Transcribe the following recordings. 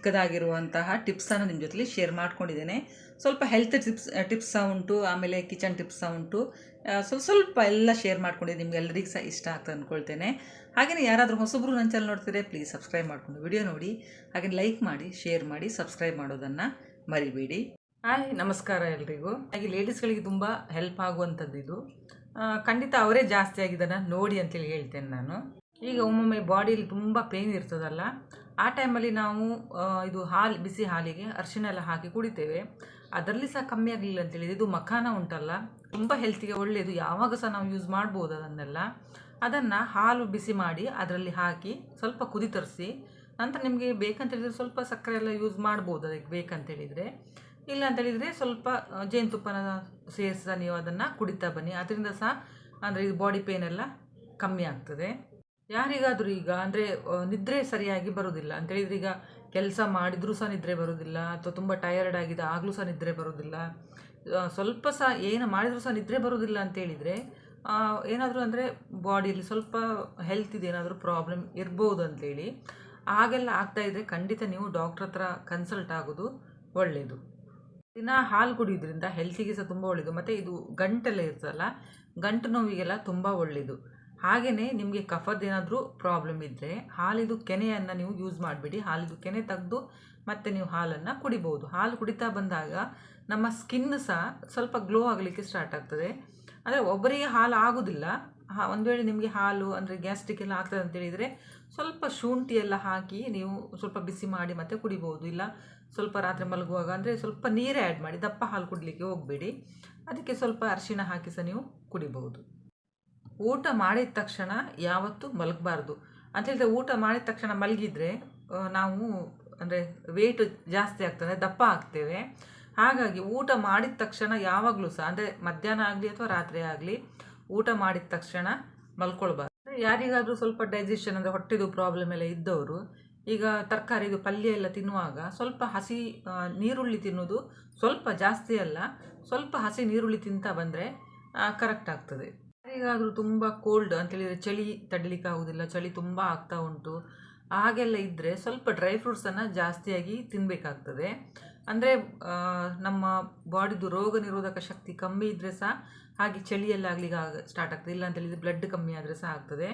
ಚಿಕ್ಕದಾಗಿರುವಂತಹ ಟಿಪ್ಸನ್ನು ನಿಮ್ಮ ಜೊತೆಲಿ ಶೇರ್ ಮಾಡ್ಕೊಂಡಿದ್ದೇನೆ. ಸ್ವಲ್ಪ ಹೆಲ್ತ್ ಟಿಪ್ಸ್ ಟಿಪ್ಸ್ ಸಹ ಉಂಟು, ಆಮೇಲೆ ಕಿಚನ್ ಟಿಪ್ಸ್ ಸಹ ಉಂಟು. ಸ್ವಲ್ಪ ಸ್ವಲ್ಪ ಎಲ್ಲ ಶೇರ್ ಮಾಡ್ಕೊಂಡಿದ್ದೀನಿ ನಿಮ್ಗೆ ಎಲ್ಲರಿಗೂ ಸಹ ಇಷ್ಟ ಆಗ್ತದೆ ಅಂದ್ಕೊಳ್ತೇನೆ ಹಾಗೆಯೇ ಯಾರಾದರೂ ಹೊಸಬ್ರು ನನ್ನ ಚಾನಲ್ ನೋಡ್ತಿದ್ರೆ ಪ್ಲೀಸ್ ಸಬ್ಸ್ಕ್ರೈಬ್ ಮಾಡಿಕೊಂಡು ವಿಡಿಯೋ ನೋಡಿ. ಹಾಗೆ ಲೈಕ್ ಮಾಡಿ ಶೇರ್ ಮಾಡಿ ಸಬ್ಸ್ಕ್ರೈಬ್ ಮಾಡೋದನ್ನು ಮರಿಬೇಡಿ. ಹಾಯ್ ನಮಸ್ಕಾರ ಎಲ್ರಿಗೂ. ಹಾಗೆ ಲೇಡೀಸ್ಗಳಿಗೆ ತುಂಬ ಹೆಲ್ಪ್ ಆಗುವಂಥದ್ದು ಇದು. ಖಂಡಿತ ಅವರೇ ಜಾಸ್ತಿ ಆಗಿದ್ದನ್ನು ನೋಡಿ ಅಂತೇಳಿ ಹೇಳ್ತೇನೆ ನಾನು. ಈಗ ಒಮ್ಮೊಮ್ಮೆ ಬಾಡಿಲಿ ತುಂಬ ಪೇನ್ ಇರ್ತದಲ್ಲ ಆ ಟೈಮಲ್ಲಿ ನಾವು ಇದು ಹಾಲು, ಬಿಸಿ ಹಾಲಿಗೆ ಅರಿಶಿಣ ಎಲ್ಲ ಹಾಕಿ ಕುಡಿತೇವೆ. ಅದರಲ್ಲಿ ಸಹ ಕಮ್ಮಿ ಆಗಲಿಲ್ಲ ಅಂತೇಳಿ ಇದು ಮಖಾನ ಉಂಟಲ್ಲ, ತುಂಬ ಹೆಲ್ತಿಗೆ ಒಳ್ಳೆಯದು ಯಾವಾಗ ಸಹ ನಾವು ಯೂಸ್ ಮಾಡ್ಬೋದು ಅದನ್ನೆಲ್ಲ. ಅದನ್ನು ಹಾಲು ಬಿಸಿ ಮಾಡಿ ಅದರಲ್ಲಿ ಹಾಕಿ ಸ್ವಲ್ಪ ಕುದಿ ತರಿಸಿ, ನಂತರ ನಿಮಗೆ ಬೇಕಂತೇಳಿದರೆ ಸ್ವಲ್ಪ ಸಕ್ಕರೆ ಎಲ್ಲ ಯೂಸ್ ಮಾಡ್ಬೋದು ಅದಕ್ಕೆ ಬೇಕಂತೇಳಿದರೆ ಇಲ್ಲ ಅಂತೇಳಿದರೆ ಸ್ವಲ್ಪ ಜೇನುತುಪ್ಪನ ಸೇರಿಸ ನೀವು ಅದನ್ನು ಕುಡಿತಾ ಬನ್ನಿ. ಅದರಿಂದ ಸಹ, ಅಂದರೆ ಇದು ಬಾಡಿ ಪೇನೆಲ್ಲ ಕಮ್ಮಿ ಆಗ್ತದೆ. ಯಾರಿಗಾದರೂ ಈಗ, ಅಂದರೆ ನಿದ್ರೆ ಸರಿಯಾಗಿ ಬರೋದಿಲ್ಲ. ಅಂತೇಳಿದರೆ ಈಗ ಕೆಲಸ ಮಾಡಿದರೂ ಸಹ ನಿದ್ರೆ ಬರೋದಿಲ್ಲ, ಅಥವಾ ತುಂಬ ಟಯರ್ಡ್ ಆಗಿದೆ ಆಗಲೂ ಸಹ ನಿದ್ರೆ ಬರೋದಿಲ್ಲ. ಸ್ವಲ್ಪ ಸಹ ಏನು ಮಾಡಿದರೂ ಸಹ ನಿದ್ರೆ ಬರೋದಿಲ್ಲ ಅಂತೇಳಿದರೆ ಏನಾದರೂ ಅಂದರೆ ಬಾಡಿಯಲ್ಲಿ ಸ್ವಲ್ಪ ಹೆಲ್ತಿದು ಏನಾದರೂ ಪ್ರಾಬ್ಲಮ್ ಇರ್ಬೋದು ಅಂತೇಳಿ ಹಾಗೆಲ್ಲ ಆಗ್ತಾ ಇದ್ದರೆ ಖಂಡಿತ ನೀವು ಡಾಕ್ಟ್ರ್ ಹತ್ರ ಕನ್ಸಲ್ಟ್ ಆಗೋದು ಒಳ್ಳೆಯದು ದಿನ ಹಾಲು ಕುಡಿಯೋದ್ರಿಂದ ಹೆಲ್ತಿಗೆ ಸಹ ತುಂಬ ಒಳ್ಳೆಯದು ಮತ್ತು ಇದು ಗಂಟೆಲ್ಲ ಇರ್ತಲ್ಲ ಗಂಟು ನೋವಿಗೆಲ್ಲ ತುಂಬ ಒಳ್ಳೆಯದು ಹಾಗೆಯೇ ನಿಮಗೆ ಕಫದ್ದೇನಾದರೂ ಪ್ರಾಬ್ಲಮ್ ಇದ್ದರೆ ಹಾಲಿದು ಕೆನೆಯನ್ನು ನೀವು ಯೂಸ್ ಮಾಡಿಬಿಡಿ. ಹಾಲಿದು ಕೆನೆ ತೆಗೆದು ಮತ್ತೆ ನೀವು ಹಾಲನ್ನು ಕುಡಿಬೋದು. ಹಾಲು ಕುಡಿತಾ ಬಂದಾಗ ನಮ್ಮ ಸ್ಕಿನ್ ಸಹ ಸ್ವಲ್ಪ ಗ್ಲೋ ಆಗಲಿಕ್ಕೆ ಸ್ಟಾರ್ಟ್ ಆಗ್ತದೆ. ಅಂದರೆ ಒಬ್ಬರಿಗೆ ಹಾಲು ಆಗೋದಿಲ್ಲ. ಒಂದು ವೇಳೆ ನಿಮಗೆ ಹಾಲು ಅಂದರೆ ಗ್ಯಾಸ್ಟ್ರಿಕ್ ಎಲ್ಲ ಆಗ್ತದೆ ಅಂತ ಹೇಳಿದರೆ ಸ್ವಲ್ಪ ಶುಂಠಿ ಎಲ್ಲ ಹಾಕಿ ನೀವು ಸ್ವಲ್ಪ ಬಿಸಿ ಮಾಡಿ ಮತ್ತೆ ಕುಡಿಬೋದು. ಇಲ್ಲ ಸ್ವಲ್ಪ ರಾತ್ರಿ ಮಲಗುವಾಗ ಅಂದರೆ ಸ್ವಲ್ಪ ನೀರೇ ಆ್ಯಡ್ ಮಾಡಿ ದಪ್ಪ ಹಾಲು ಕುಡಲಿಕ್ಕೆ ಹೋಗಬೇಡಿ. ಅದಕ್ಕೆ ಸ್ವಲ್ಪ ಅರಿಶಿಣ ಹಾಕಿ ಸಹ ನೀವು ಕುಡಿಬಹುದು ಊಟ ಮಾಡಿದ ತಕ್ಷಣ ಯಾವತ್ತೂ ಮಲಗಬಾರ್ದು. ಅಂತ ಹೇಳಿದ್ರೆ ಊಟ ಮಾಡಿದ ತಕ್ಷಣ ಮಲಗಿದ್ರೆ ನಾವು ಅಂದರೆ ವೇಟ್ ಜಾಸ್ತಿ ಆಗ್ತದೆ, ದಪ್ಪ ಆಗ್ತೇವೆ. ಹಾಗಾಗಿ ಊಟ ಮಾಡಿದ ತಕ್ಷಣ ಯಾವಾಗಲೂ ಸಹ, ಅಂದರೆ ಮಧ್ಯಾಹ್ನ ಆಗಲಿ ಅಥವಾ ರಾತ್ರಿ ಆಗಲಿ ಊಟ ಮಾಡಿದ ತಕ್ಷಣ ಮಲ್ಕೊಳ್ಬಾರ್ದು. ಯಾರಿಗಾದರೂ ಸ್ವಲ್ಪ ಡೈಜೆಷನ್ ಅಂದರೆ ಹೊಟ್ಟೆದು ಪ್ರಾಬ್ಲಮ್ ಎಲ್ಲ ಇದ್ದವರು, ಈಗ ತರಕಾರಿದು ಪಲ್ಯ ಎಲ್ಲ ತಿನ್ನುವಾಗ ಸ್ವಲ್ಪ ಹಸಿ ನೀರುಳ್ಳಿ ತಿನ್ನೋದು ಸ್ವಲ್ಪ ಜಾಸ್ತಿ ಅಲ್ಲ, ಸ್ವಲ್ಪ ಹಸಿ ನೀರುಳ್ಳಿ ತಿಂತಾ ಬಂದರೆ ಕರೆಕ್ಟ್ ಆಗ್ತದೆ. ಯಾರಿಗಾದರೂ ತುಂಬ ಕೋಲ್ಡ್ ಅಂತೇಳಿದರೆ ಚಳಿ ತಡಿಲಿಕ್ಕೆ ಆಗೋದಿಲ್ಲ, ಚಳಿ ತುಂಬ ಆಗ್ತಾ ಉಂಟು. ಹಾಗೆಲ್ಲ ಇದ್ದರೆ ಸ್ವಲ್ಪ ಡ್ರೈ ಫ್ರೂಟ್ಸನ್ನು ಜಾಸ್ತಿಯಾಗಿ ತಿನ್ನಬೇಕಾಗ್ತದೆ ಅಂದರೆ ನಮ್ಮ ಬಾಡಿದು ರೋಗ ನಿರೋಧಕ ಶಕ್ತಿ ಕಮ್ಮಿ ಇದ್ದರೆ ಸಹ ಹಾಗೆ ಚಳಿಯಲ್ಲಾಗಲಿ ಆಗ್ಲಿಕ್ಕೆ ಆಗ ಸ್ಟಾರ್ಟ್ ಆಗ್ತದೆ. ಇಲ್ಲ ಅಂತೇಳಿದರೆ ಬ್ಲಡ್ ಕಮ್ಮಿ ಆದರೆ ಸಹ ಆಗ್ತದೆ.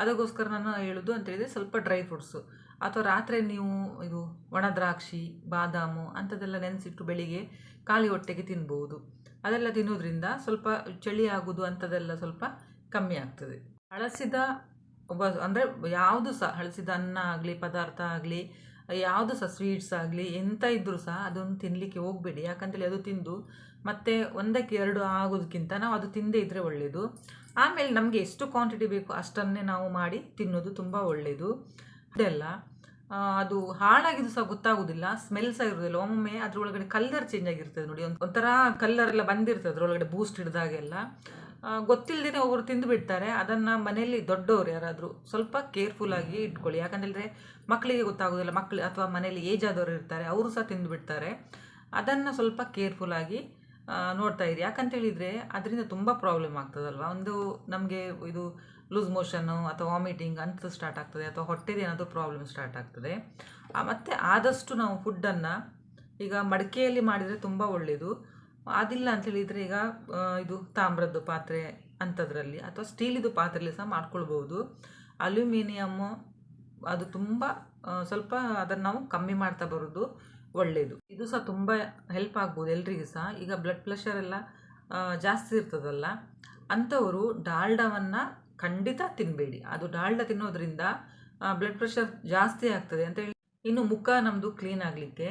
ಅದಕ್ಕೋಸ್ಕರ ನಾನು ಹೇಳೋದು ಅಂತೇಳಿದರೆ ಸ್ವಲ್ಪ ಡ್ರೈ ಫ್ರೂಟ್ಸು ಅಥವಾ ರಾತ್ರಿ ನೀವು ಇದು ಒಣ ದ್ರಾಕ್ಷಿ, ಬಾದಾಮು ಅಂಥದ್ದೆಲ್ಲ ನೆನೆಸಿಟ್ಟು ಬೆಳಿಗ್ಗೆ ಖಾಲಿ ಹೊಟ್ಟೆಗೆ ತಿನ್ಬೋದು. ಅದೆಲ್ಲ ತಿನ್ನೋದ್ರಿಂದ ಸ್ವಲ್ಪ ಚಳಿ ಆಗೋದು ಅಂಥದ್ದೆಲ್ಲ ಸ್ವಲ್ಪ ಕಮ್ಮಿ ಆಗ್ತದೆ. ಹಳಸಿದ ಒಬ್ಬ ಅಂದರೆ ಯಾವುದು ಸಹ ಹಳಸಿದ ಅನ್ನ ಆಗಲಿ ಪದಾರ್ಥ ಆಗಲಿ ಯಾವುದು ಸಹ ಸ್ವೀಟ್ಸ್ ಆಗಲಿ ಎಂಥ ಇದ್ದರೂ ಸಹ ಅದನ್ನು ತಿನ್ನಲಿಕ್ಕೆ ಹೋಗಬೇಡಿ. ಯಾಕಂತೇಳಿ ಅದು ತಿಂದು ಮತ್ತೆ ಒಂದಕ್ಕೆ ಎರಡು ಆಗೋದಕ್ಕಿಂತ ನಾವು ಅದು ತಿಂದೇ ಇದ್ದರೆ ಒಳ್ಳೆಯದು ಆಮೇಲೆ ನಮಗೆ ಎಷ್ಟು ಕ್ವಾಂಟಿಟಿ ಬೇಕು ಅಷ್ಟನ್ನೇ ನಾವು ಮಾಡಿ ತಿನ್ನೋದು ತುಂಬ ಒಳ್ಳೆಯದು ಇದೆಲ್ಲ ಆ, ಅದು ಹಾಳಾಗಿದ್ದು ಸಹ ಗೊತ್ತಾಗೋದಿಲ್ಲ ಸ್ಮೆಲ್ ಸಹ ಇರೋದಿಲ್ಲ. ಒಮ್ಮೊಮ್ಮೆ ಅದ್ರೊಳಗಡೆ ಕಲ್ಲರ್ ಚೇಂಜ್ ಆಗಿರ್ತದೆ ನೋಡಿ. ಒಂಥರ ಕಲ್ಲರ್ ಎಲ್ಲ ಬಂದಿರ್ತದೆ ಅದ್ರೊಳಗಡೆ ಬೂಸ್ಟ್ ಹಿಡಿದಾಗೆಲ್ಲ ಗೊತ್ತಿಲ್ಲದೇ ಒಬ್ಬರು ತಿಂದು ಬಿಡ್ತಾರೆ. ಅದನ್ನು ಮನೆಯಲ್ಲಿ ದೊಡ್ಡವರು ಯಾರಾದರೂ ಸ್ವಲ್ಪ ಕೇರ್ಫುಲ್ ಆಗಿ ಇಟ್ಕೊಳ್ಳಿ. ಯಾಕಂತೇಳಿದ್ರೆ ಮಕ್ಕಳಿಗೆ ಗೊತ್ತಾಗೋದಿಲ್ಲ. ಮಕ್ಕಳು ಅಥವಾ ಮನೆಯಲ್ಲಿ ಏಜ್ ಆದವರು ಇರ್ತಾರೆ ಅವರು ಸಹ ತಿಂದು ಬಿಡ್ತಾರೆ. ಅದನ್ನು ಸ್ವಲ್ಪ ಕೇರ್ಫುಲ್ ಆಗಿ ಆ, ನೋಡ್ತಾ ಇರಿ. ಯಾಕಂತೇಳಿದರೆ ಅದರಿಂದ ತುಂಬ ಪ್ರಾಬ್ಲಮ್ ಆಗ್ತದಲ್ವ? ಒಂದು ನಮಗೆ ಇದು ಲೂಸ್ ಮೋಷನ್ನು ಅಥವಾ ವಾಮಿಟಿಂಗ್ ಅಂತ ಸ್ಟಾರ್ಟ್ ಆಗ್ತದೆ, ಅಥವಾ ಹೊಟ್ಟೆದು ಏನಾದರೂ ಪ್ರಾಬ್ಲಮ್ ಸ್ಟಾರ್ಟ್ ಆಗ್ತದೆ. ಮತ್ತು ಆದಷ್ಟು ನಾವು ಫುಡ್ಡನ್ನು ಈಗ ಮಡಿಕೆಯಲ್ಲಿ ಮಾಡಿದರೆ ತುಂಬ ಒಳ್ಳೆಯದು ಅದಿಲ್ಲ ಅಂತ ಹೇಳಿದರೆ ಈಗ ಇದು ತಾಮ್ರದ್ದು ಪಾತ್ರೆ ಅಂಥದ್ರಲ್ಲಿ ಅಥವಾ ಸ್ಟೀಲಿದು ಪಾತ್ರೆಯಲ್ಲಿ ಸಹ ಮಾಡ್ಕೊಳ್ಬೋದು ಅಲ್ಯೂಮಿನಿಯಮ್ಮು ಅದು ತುಂಬ ಸ್ವಲ್ಪ ಅದನ್ನು ನಾವು ಕಮ್ಮಿ ಮಾಡ್ತಾ ಬರೋದು ಒಳ್ಳೆಯದು ಇದು ಸಹ ತುಂಬ ಹೆಲ್ಪ್ ಆಗ್ಬೋದು ಎಲ್ರಿಗೂ ಸಹ. ಈಗ ಬ್ಲಡ್ ಪ್ರೆಷರ್ ಎಲ್ಲ ಜಾಸ್ತಿ ಇರ್ತದಲ್ಲ, ಅಂಥವರು ಡಾಲ್ಡವನ್ನು ಖಂಡಿತ ತಿನ್ನಬೇಡಿ ಅದು ಡಾಲ್ಡ ತಿನ್ನೋದ್ರಿಂದ ಬ್ಲಡ್ ಪ್ರೆಷರ್ ಜಾಸ್ತಿ ಆಗ್ತದೆ ಅಂತ ಹೇಳಿ. ಇನ್ನು ಮುಖ ನಮ್ಮದು ಕ್ಲೀನ್ ಆಗಲಿಕ್ಕೆ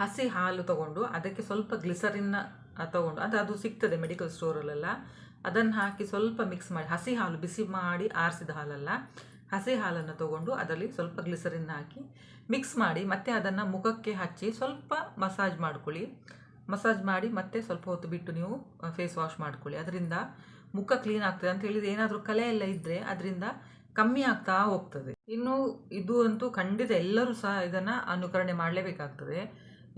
ಹಸಿ ಹಾಲು ತಗೊಂಡು, ಅದಕ್ಕೆ ಸ್ವಲ್ಪ ಗ್ಲಿಸರಿನ್ನ ತಗೊಂಡು, ಅದು ಅದು ಸಿಗ್ತದೆ ಮೆಡಿಕಲ್ ಸ್ಟೋರಲ್ಲೆಲ್ಲ ಅದನ್ನು ಹಾಕಿ ಸ್ವಲ್ಪ ಮಿಕ್ಸ್ ಮಾಡಿ, ಹಸಿ ಹಾಲು ಬಿಸಿ ಮಾಡಿ ಆರಿಸಿದ ಹಾಲಲ್ಲ, ಹಸಿ ಹಾಲನ್ನು ತಗೊಂಡು ಅದರಲ್ಲಿ ಸ್ವಲ್ಪ ಗ್ಲಿಸರಿನ್ ಹಾಕಿ ಮಿಕ್ಸ್ ಮಾಡಿ, ಮತ್ತೆ ಅದನ್ನು ಮುಖಕ್ಕೆ ಹಚ್ಚಿ ಸ್ವಲ್ಪ ಮಸಾಜ್ ಮಾಡ್ಕೊಳ್ಳಿ. ಮಸಾಜ್ ಮಾಡಿ ಮತ್ತೆ ಸ್ವಲ್ಪ ಹೊತ್ತು ಬಿಟ್ಟು ನೀವು ಫೇಸ್ ವಾಶ್ ಮಾಡ್ಕೊಳ್ಳಿ. ಅದರಿಂದ ಮುಖ ಕ್ಲೀನ್ ಆಗ್ತದೆ ಅಂತ ಹೇಳಿದ್ರೆ ಏನಾದರೂ ಕಲೆ ಎಲ್ಲ ಇದ್ದರೆ ಅದರಿಂದ ಕಮ್ಮಿ ಆಗ್ತಾ ಹೋಗ್ತದೆ. ಇನ್ನು ಇದು ಅಂತೂ ಖಂಡಿತ ಎಲ್ಲರೂ ಸಹ ಇದನ್ನು ಅನುಕರಣೆ ಮಾಡಲೇಬೇಕಾಗ್ತದೆ.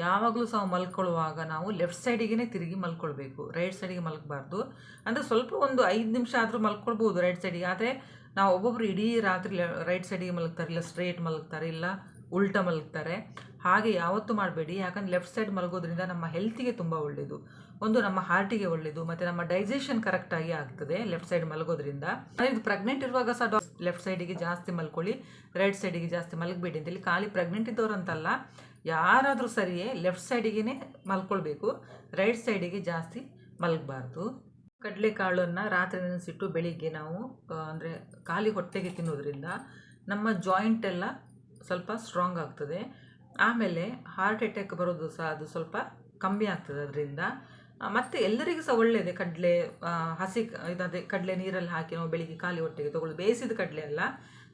ಯಾವಾಗಲೂ ಸಹ ಮಲ್ಕೊಳ್ಳುವಾಗ ನಾವು ಲೆಫ್ಟ್ ಸೈಡಿಗೆ ತಿರುಗಿ ಮಲ್ಕೊಳ್ಬೇಕು. ರೈಟ್ ಸೈಡಿಗೆ ಮಲ್ಕಬಾರ್ದು. ಅಂದರೆ ಸ್ವಲ್ಪ ಒಂದು ಐದು ನಿಮಿಷ ಆದರೂ ಮಲ್ಕೊಳ್ಬೋದು ರೈಟ್ ಸೈಡಿಗೆ ಆದರೆ ನಾವು ಒಬ್ಬೊಬ್ರು ಇಡೀ ರಾತ್ರಿ ರೈಟ್ ಸೈಡಿಗೆ ಮಲಗ್ತಾರೆ, ಇಲ್ಲ ಸ್ಟ್ರೇಟ್ ಮಲಗ್ತಾರೆ, ಇಲ್ಲ ಉಲ್ಟ ಮಲಗ್ತಾರೆ. ಹಾಗೆ ಯಾವತ್ತೂ ಮಾಡಬೇಡಿ. ಯಾಕಂದ್ರೆ ಲೆಫ್ಟ್ ಸೈಡ್ ಮಲಗೋದ್ರಿಂದ ನಮ್ಮ ಹೆಲ್ತಿಗೆ ತುಂಬ ಒಳ್ಳೆಯದು ಒಂದು ನಮ್ಮ ಹಾರ್ಟಿಗೆ ಒಳ್ಳೆಯದು ಮತ್ತು ನಮ್ಮ ಡೈಜೆಷನ್ ಕರೆಕ್ಟಾಗಿ ಆಗ್ತದೆ ಲೆಫ್ಟ್ ಸೈಡ್ ಮಲಗೋದ್ರಿಂದ. ಇದು ಪ್ರೆಗ್ನೆಂಟ್ ಇರುವಾಗ ಸಹ ಲೆಫ್ಟ್ ಸೈಡಿಗೆ ಜಾಸ್ತಿ ಮಲ್ಕೊಳ್ಳಿ. ರೈಟ್ ಸೈಡಿಗೆ ಜಾಸ್ತಿ ಮಲಗಬೇಡಿ ಅಂತೇಳಿ ಖಾಲಿ ಪ್ರೆಗ್ನೆಂಟ್ ಇದ್ದವರಂತಲ್ಲ, ಯಾರಾದರೂ ಸರಿಯೇ ಲೆಫ್ಟ್ ಸೈಡಿಗೆ ಮಲ್ಕೊಳ್ಬೇಕು. ರೈಟ್ ಸೈಡಿಗೆ ಜಾಸ್ತಿ ಮಲಗಬಾರ್ದು. ಕಡಲೆಕಾಳನ್ನು ರಾತ್ರಿ ನೆನೆಸಿಟ್ಟು ಬೆಳಿಗ್ಗೆ ನಾವು ಅಂದರೆ ಖಾಲಿ ಹೊಟ್ಟೆಗೆ ತಿನ್ನೋದ್ರಿಂದ ನಮ್ಮ ಜಾಯಿಂಟ್ ಎಲ್ಲ ಸ್ವಲ್ಪ ಸ್ಟ್ರಾಂಗ್ ಆಗ್ತದೆ. ಆಮೇಲೆ ಹಾರ್ಟ್ ಅಟ್ಯಾಕ್ ಬರೋದು ಸಹ ಅದು ಸ್ವಲ್ಪ ಕಮ್ಮಿ ಆಗ್ತದೆ ಅದರಿಂದ. ಮತ್ತು ಎಲ್ಲರಿಗೂ ಸಹ ಒಳ್ಳೆಯದೇ ಕಡಲೆ ಹಸಿ ಇದಾದ ಕಡಲೆ ನೀರಲ್ಲಿ ಹಾಕಿ ನಾವು ಬೆಳಿಗ್ಗೆ ಖಾಲಿ ಹೊಟ್ಟೆಗೆ ತಗೊಳ್ಳೋದು ಬೇಯಿಸಿದ ಕಡಲೆ ಅಲ್ಲ,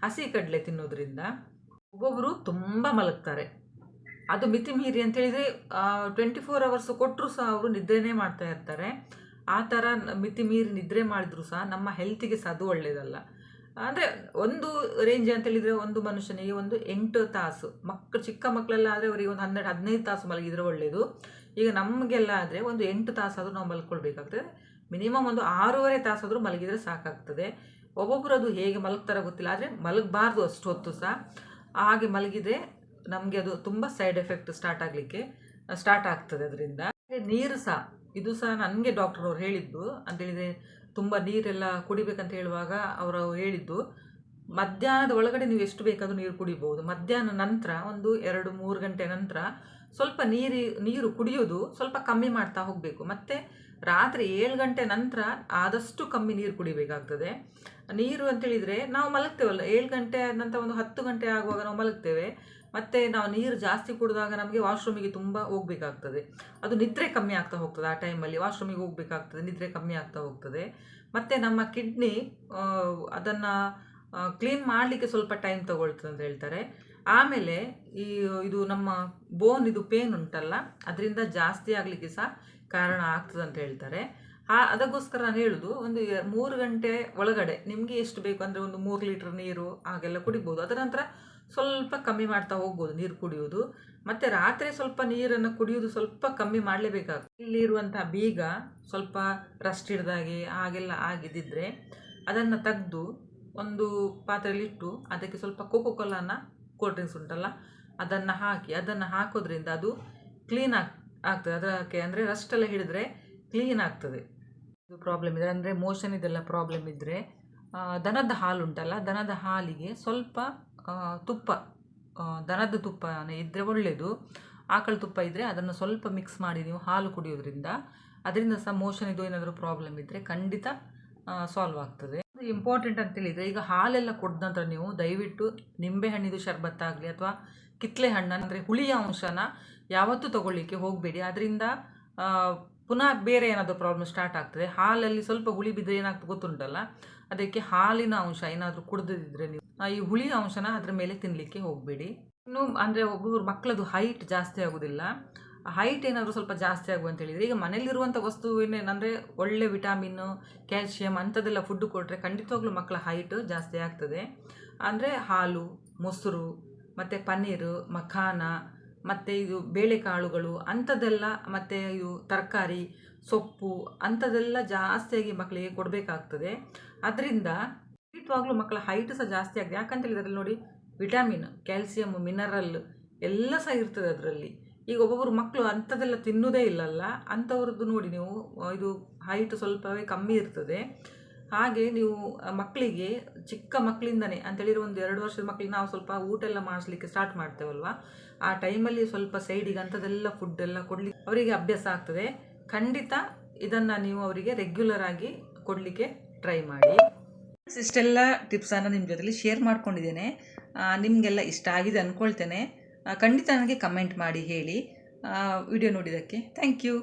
ಹಸಿ ಕಡಲೆ ತಿನ್ನೋದ್ರಿಂದ ಒಬ್ಬೊಬ್ಬರು ತುಂಬ ಮಲಗ್ತಾರೆ. ಅದು ಮಿತಿ ಮೀರಿ ಅಂತ ಹೇಳಿದರೆ ಟ್ವೆಂಟಿ ಫೋರ್ ಅವರ್ಸ್ ಕೊಟ್ಟರು ಸಹ ಅವರು ನಿದ್ರೆನೇ ಮಾಡ್ತಾ ಇರ್ತಾರೆ. ಆ ಥರ ಮಿತಿ ಮೀರಿ ನಿದ್ರೆ ಮಾಡಿದ್ರು ಸಹ ನಮ್ಮ ಹೆಲ್ತಿಗೆ ಸಹ ಅದು ಒಳ್ಳೆಯದಲ್ಲ ಅಂದರೆ ಒಂದು ರೇಂಜ್ ಅಂತ ಹೇಳಿದರೆ ಒಂದು ಮನುಷ್ಯನಿಗೆ ಒಂದು ಎಂಟು ತಾಸು. ಮಕ್ಕಳು ಚಿಕ್ಕ ಮಕ್ಕಳೆಲ್ಲ ಆದರೆ ಅವರಿಗೆ ಒಂದು ಹನ್ನೆರಡು, ಹದಿನೈದು ತಾಸು ಮಲಗಿದ್ರೆ ಒಳ್ಳೆಯದು ಈಗ ನಮಗೆಲ್ಲ ಆದರೆ ಒಂದು ಎಂಟು ತಾಸಾದರೂ ನಾವು ಮಲ್ಕೊಳ್ಬೇಕಾಗ್ತದೆ. ಮಿನಿಮಮ್ ಒಂದು ಆರೂವರೆ ತಾಸಾದರೂ ಮಲಗಿದರೆ ಸಾಕಾಗ್ತದೆ. ಒಬ್ಬೊಬ್ಬರು ಅದು ಹೇಗೆ ಮಲಗ್ತಾರೋ ಗೊತ್ತಿಲ್ಲ, ಆದರೆ ಮಲಗಬಾರ್ದು ಅಷ್ಟು ಹೊತ್ತು ಸಹ. ಹಾಗೆ ಮಲಗಿದರೆ ನಮಗೆ ಅದು ತುಂಬ ಸೈಡ್ ಎಫೆಕ್ಟ್ ಸ್ಟಾರ್ಟ್ ಆಗಲಿಕ್ಕೆ ಸ್ಟಾರ್ಟ್ ಆಗ್ತದೆ ಅದರಿಂದ. ನೀರು ಸಹ, ಇದು ಸಹ ನನಗೆ ಡಾಕ್ಟರ್ ಅವ್ರು ಹೇಳಿದ್ದು. ಅಂತೇಳಿದರೆ ತುಂಬ ನೀರೆಲ್ಲ ಕುಡಿಬೇಕಂತ ಹೇಳುವಾಗ ಅವರು ಹೇಳಿದ್ದು, ಮಧ್ಯಾಹ್ನದ ಒಳಗಡೆ ನೀವು ಎಷ್ಟು ಬೇಕಾದರೂ ನೀರು ಕುಡಿಬೋದು. ಮಧ್ಯಾಹ್ನ ನಂತರ ಒಂದು ಎರಡು ಮೂರು ಗಂಟೆ ನಂತರ ಸ್ವಲ್ಪ ನೀರು ನೀರು ಕುಡಿಯೋದು ಸ್ವಲ್ಪ ಕಮ್ಮಿ ಮಾಡ್ತಾ ಹೋಗಬೇಕು. ಮತ್ತು ರಾತ್ರಿ ಏಳು ಗಂಟೆ ನಂತರ ಆದಷ್ಟು ಕಮ್ಮಿ ನೀರು ಕುಡಿಬೇಕಾಗ್ತದೆ. ನೀರು ಅಂತೇಳಿದರೆ ನಾವು ಮಲಗ್ತೇವಲ್ಲ, ಏಳು ಗಂಟೆ ನಂತರ ಒಂದು ಹತ್ತು ಗಂಟೆ ಆಗುವಾಗ ನಾವು ಮಲಗ್ತೇವೆ. ಮತ್ತು ನಾವು ನೀರು ಜಾಸ್ತಿ ಕುಡಿದಾಗ ನಮಗೆ ವಾಶ್ರೂಮಿಗೆ ತುಂಬ ಹೋಗಬೇಕಾಗ್ತದೆ. ಅದು ನಿದ್ರೆ ಕಮ್ಮಿ ಆಗ್ತಾ ಹೋಗ್ತದೆ ಆ ಟೈಮಲ್ಲಿ, ವಾಶ್ರೂಮಿಗೆ ಹೋಗಬೇಕಾಗ್ತದೆ, ನಿದ್ರೆ ಕಮ್ಮಿ ಆಗ್ತಾ ಹೋಗ್ತದೆ. ಮತ್ತು ನಮ್ಮ ಕಿಡ್ನಿ ಅದನ್ನು ಕ್ಲೀನ್ ಮಾಡಲಿಕ್ಕೆ ಸ್ವಲ್ಪ ಟೈಮ್ ತಗೊಳ್ತದೆ ಅಂತ ಹೇಳ್ತಾರೆ. ಆಮೇಲೆ ಈ, ಇದು ನಮ್ಮ ಬೋನ್, ಇದು ಪೇನ್ ಉಂಟಲ್ಲ, ಅದರಿಂದ ಜಾಸ್ತಿ ಆಗಲಿಕ್ಕೆ ಸಹ ಕಾರಣ ಆಗ್ತದೆ ಅಂತ ಹೇಳ್ತಾರೆ. ಆ, ಅದಕ್ಕೋಸ್ಕರ ನಾನು ಹೇಳೋದು, ಒಂದು ಮೂರು ಗಂಟೆ ಒಳಗಡೆ ನಿಮಗೆ ಎಷ್ಟು ಬೇಕು ಅಂದರೆ ಒಂದು ಮೂರು ಲೀಟ್ರ್ ನೀರು ಹಾಗೆಲ್ಲ ಕುಡಿಬೋದು. ಅದರ ನಂತರ ಸ್ವಲ್ಪ ಕಮ್ಮಿ ಮಾಡ್ತಾ ಹೋಗ್ಬೋದು ನೀರು ಕುಡಿಯೋದು ಮತ್ತು ರಾತ್ರಿ ಸ್ವಲ್ಪ ನೀರನ್ನು ಕುಡಿಯೋದು ಸ್ವಲ್ಪ ಕಮ್ಮಿ ಮಾಡಲೇಬೇಕಾಗ್ತದೆ ಇಲ್ಲಿರುವಂಥ ಬೀಗ ಸ್ವಲ್ಪ ರಸ್ಟ್ ಹಿಡ್ದಾಗೆ ಹಾಗೆಲ್ಲ ಆಗಿದ್ದಿದ್ರೆ ಅದನ್ನು ತೆಗೆದು ಒಂದು ಪಾತ್ರೆಯಲ್ಲಿಟ್ಟು ಅದಕ್ಕೆ ಸ್ವಲ್ಪ ಕೋಕೋ ಕೋಲಾನ ಕೋಲ್ಡ್ ಡ್ರಿಂಕ್ಸ್ ಉಂಟಲ್ಲ, ಅದನ್ನು ಹಾಕಿ, ಅದನ್ನು ಹಾಕೋದ್ರಿಂದ ಅದು ಕ್ಲೀನ್ ಆಗ್, ಆಗ್ತದೆ. ಅದಕ್ಕೆ ಅಂದರೆ ರಸ್ಟ್ ಎಲ್ಲ ಹಿಡಿದ್ರೆ ಕ್ಲೀನ್ ಆಗ್ತದೆ. ಇದು ಪ್ರಾಬ್ಲಮ್ ಇದೆ ಅಂದರೆ ಮೋಷನ್ ಇದೆಲ್ಲ ಪ್ರಾಬ್ಲಮ್ ಇದ್ದರೆ ದನದ ಹಾಲು ಉಂಟಲ್ಲ, ದನದ ಹಾಲಿಗೆ ಸ್ವಲ್ಪ ತುಪ್ಪ ದನದ ತುಪ್ಪ ಇದ್ದರೆ ಒಳ್ಳೆಯದು ಆಕಳ ತುಪ್ಪ ಇದ್ದರೆ ಅದನ್ನು ಸ್ವಲ್ಪ ಮಿಕ್ಸ್ ಮಾಡಿ ನೀವು ಹಾಲು ಕುಡಿಯೋದ್ರಿಂದ ಅದರಿಂದ ಸಹ ಮೋಷನ್ ಇದು ಏನಾದರೂ ಪ್ರಾಬ್ಲಮ್ ಇದ್ದರೆ ಖಂಡಿತ ಸಾಲ್ವ್ ಆಗ್ತದೆ. ಇಂಪಾರ್ಟೆಂಟ್ ಅಂತ ಹೇಳಿದರೆ, ಈಗ ಹಾಲೆಲ್ಲ ಕೊಡ್ದ ನಂತರ ನೀವು ದಯವಿಟ್ಟು ನಿಂಬೆ ಹಣ್ಣಿದು ಶರ್ಬತ್ತಾಗಲಿ ಅಥವಾ ಕಿತ್ಲೆ ಹಣ್ಣು ಅಂದರೆ ಹುಳಿಯ ಅಂಶನ ಯಾವತ್ತೂ ತಗೊಳ್ಳಿಕ್ಕೆ ಹೋಗಬೇಡಿ. ಅದರಿಂದ ಪುನಃ ಬೇರೆ ಏನಾದರೂ ಪ್ರಾಬ್ಲಮ್ ಸ್ಟಾರ್ಟ್ ಆಗ್ತದೆ. ಹಾಲಲ್ಲಿ ಸ್ವಲ್ಪ ಹುಳಿ ಬಿದ್ದರೆ ಏನಾಗ್ತದೆ ಗೊತ್ತುಂಟಲ್ಲ? ಅದಕ್ಕೆ ಹಾಲಿನ ಅಂಶ ಏನಾದರೂ ಕುಡ್ದಿದ್ರೆ ನೀವು ಈ ಹುಳಿ ಅಂಶನ ಅದರ ಮೇಲೆ ತಿನ್ನಲಿಕ್ಕೆ ಹೋಗಬೇಡಿ. ಇನ್ನು ಅಂದರೆ ಒಬ್ಬೊಬ್ಬರು ಮಕ್ಕಳದು ಹೈಟ್ ಜಾಸ್ತಿ ಆಗೋದಿಲ್ಲ. ಹೈಟ್ ಏನಾದರೂ ಸ್ವಲ್ಪ ಜಾಸ್ತಿ ಆಗುವ ಅಂತ ಹೇಳಿದರೆ, ಈಗ ಮನೆಯಲ್ಲಿರುವಂಥ ವಸ್ತು ಏನಂದರೆ ಒಳ್ಳೆ ವಿಟಾಮಿನ್ನು ಕ್ಯಾಲ್ಶಿಯಂ ಅಂಥದ್ದೆಲ್ಲ ಫುಡ್ ಕೊಟ್ಟರೆ ಖಂಡಿತವಾಗ್ಲೂ ಮಕ್ಕಳ ಹೈಟ್ ಜಾಸ್ತಿ ಆಗ್ತದೆ. ಅಂದರೆ ಹಾಲು, ಮೊಸರು, ಮತ್ತು ಪನ್ನೀರು, ಮಖಾನ ಮತ್ತು ಇದು ಬೇಳೆಕಾಳುಗಳು, ಅಂಥದ್ದೆಲ್ಲ ಮತ್ತು ಇದು ತರಕಾರಿ, ಸೊಪ್ಪು, ಅಂಥದ್ದೆಲ್ಲ ಜಾಸ್ತಿಯಾಗಿ ಮಕ್ಕಳಿಗೆ ಕೊಡಬೇಕಾಗ್ತದೆ. ಅದರಿಂದ ಖಂಡಿತವಾಗ್ಲೂ ಮಕ್ಕಳ ಹೈಟ್ ಸಹ ಜಾಸ್ತಿ ಆಗಿದೆ ಯಾಕಂತ ಹೇಳಿದ್ರೆ ನೋಡಿ ವಿಟಮಿನ್ ಕ್ಯಾಲ್ಸಿಯಮ್ ಮಿನರಲ್ ಎಲ್ಲ ಸಹ ಇರ್ತದೆ ಅದರಲ್ಲಿ. ಈಗ ಒಬ್ಬೊಬ್ಬರು ಮಕ್ಕಳು ಅಂಥದ್ದೆಲ್ಲ ತಿನ್ನೋದೇ ಇಲ್ಲಲ್ಲ, ಅಂಥವ್ರದ್ದು ನೋಡಿ ನೀವು ಇದು ಹೈಟ್ ಸ್ವಲ್ಪವೇ ಕಮ್ಮಿ ಇರ್ತದೆ. ಹಾಗೆ ನೀವು ಮಕ್ಕಳಿಗೆ ಚಿಕ್ಕ ಮಕ್ಕಳಿಂದನೇ ಅಂತೇಳಿದ್ರೆ ಒಂದು ಎರಡು ವರ್ಷದ ಮಕ್ಕಳಿಗೆ ನಾವು ಸ್ವಲ್ಪ ಊಟ ಎಲ್ಲ ಮಾಡಿಸ್ಲಿಕ್ಕೆ ಸ್ಟಾರ್ಟ್ ಮಾಡ್ತೇವಲ್ವಾ? ಆ ಟೈಮಲ್ಲಿ ಸ್ವಲ್ಪ ಸೈಡಿಗೆ ಅಂಥದ್ದೆಲ್ಲ ಫುಡ್ ಎಲ್ಲ ಕೊಡಲಿ, ಅವರಿಗೆ ಅಭ್ಯಾಸ ಆಗ್ತದೆ. ಖಂಡಿತ ಇದನ್ನು ನೀವು ಅವರಿಗೆ ರೆಗ್ಯುಲರ್ ಆಗಿ ಕೊಡಲಿಕ್ಕೆ ಟ್ರೈ ಮಾಡಿ. ಇಷ್ಟೆಲ್ಲ ಟಿಪ್ಸನ್ನು ನಿಮ್ಮ ಜೊತೆಲಿ ಶೇರ್ ಮಾಡ್ಕೊಂಡಿದ್ದೇನೆ. ನಿಮಗೆಲ್ಲ ಇಷ್ಟ ಆಗಿದೆ ಅಂದ್ಕೊಳ್ತೇನೆ ಖಂಡಿತ ನನಗೆ ಕಮೆಂಟ್ ಮಾಡಿ ಹೇಳಿ. ವಿಡಿಯೋ ನೋಡಿದ್ದಕ್ಕೆ ಥ್ಯಾಂಕ್ ಯು